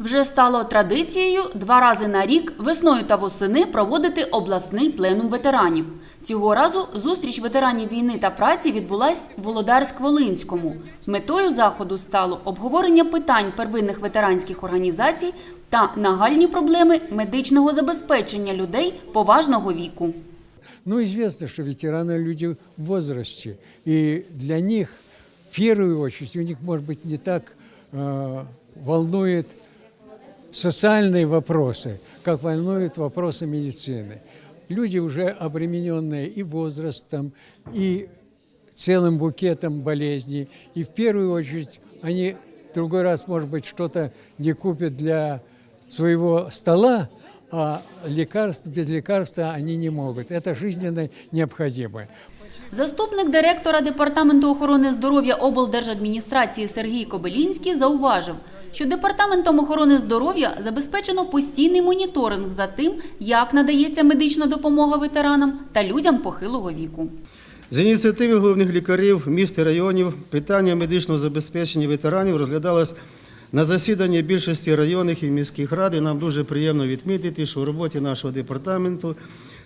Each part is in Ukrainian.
Вже стало традицією два рази на рік весною та восени проводити обласний пленум ветеранів. Цього разу зустріч ветеранів війни та праці відбулась в Володарськ-Волинському. Метою заходу стало обговорення питань первинних ветеранських організацій та нагальні проблеми медичного забезпечення людей поважного віку. Ну, известно, что ветераны люди в возрасте, и для них, в первую очередь, у них, может быть, не так э, волнует социальные вопросы, как волнуют вопросы медицины. Люди уже обремененные и возрастом, и целым букетом болезней, и в первую очередь они другой раз, может быть, что-то не купят для своего стола, а лекарств, без лекарства они не могут. Это жизненно необходимо. Заступник директора департаменту охорони здоров'я облдержадміністрації Сергій Кобилінський зауважив, що департаментом охорони здоров'я забезпечено постійний моніторинг за тим, як надається медична допомога ветеранам та людям похилого віку. З ініціативи головних лікарів міст і районів питання медичного забезпечення ветеранів розглядалось на засіданні більшості районних і міських рад. І нам дуже приємно відмітити, що в роботі нашого департаменту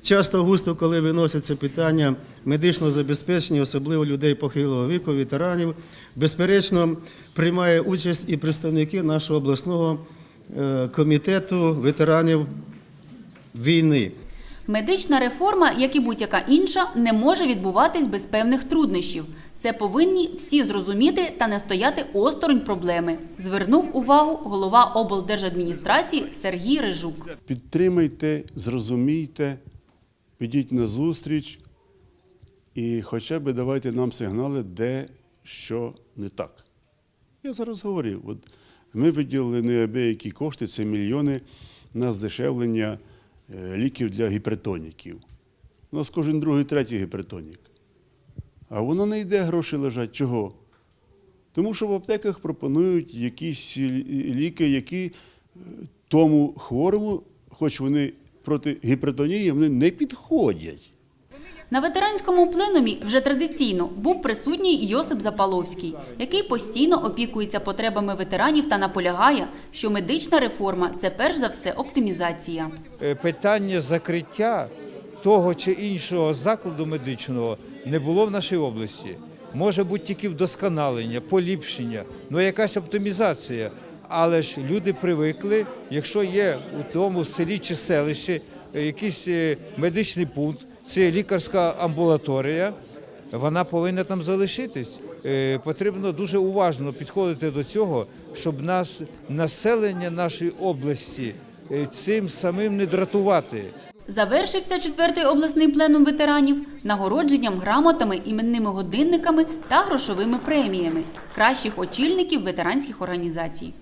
часто густо, коли виносяться питання медичного забезпечення, особливо людей похилого віку, ветеранів, безперечно приймає участь і представники нашого обласного е, комітету ветеранів війни. Медична реформа, як і будь-яка інша, не може відбуватись без певних труднощів. Це повинні всі зрозуміти та не стояти осторонь проблеми, звернув увагу голова облдержадміністрації Сергій Рижук. Підтримайте, зрозумійте, підіть на зустріч і хоча б давайте нам сигнали, де що не так. Я зараз говорив, от ми виділили неабиякі кошти, це мільйони на здешевлення е, ліків для гіпертоніків. У нас кожен другий, третій гіпертонік. А воно не йде, гроші лежать. Чого? Тому що в аптеках пропонують якісь ліки, які е, тому хворому, хоч вони проти гіпертонії, вони не підходять. На ветеранському пленумі вже традиційно був присутній Йосип Запаловський, який постійно опікується потребами ветеранів та наполягає, що медична реформа це перш за все оптимізація. Е, питання закриття того чи іншого закладу медичного не було в нашій області. Може бути тільки вдосконалення, поліпшення, ну якась оптимізація. Але ж люди привикли, якщо є у тому селі чи селищі е, якийсь е, медичний пункт, це лікарська амбулаторія, вона повинна там залишитись. Е, Потрібно дуже уважно підходити до цього, щоб нас населення нашої області цим самим не дратувати. Завершився четвертий обласний пленум ветеранів нагородженням грамотами, іменними годинниками та грошовими преміями кращих очільників ветеранських організацій.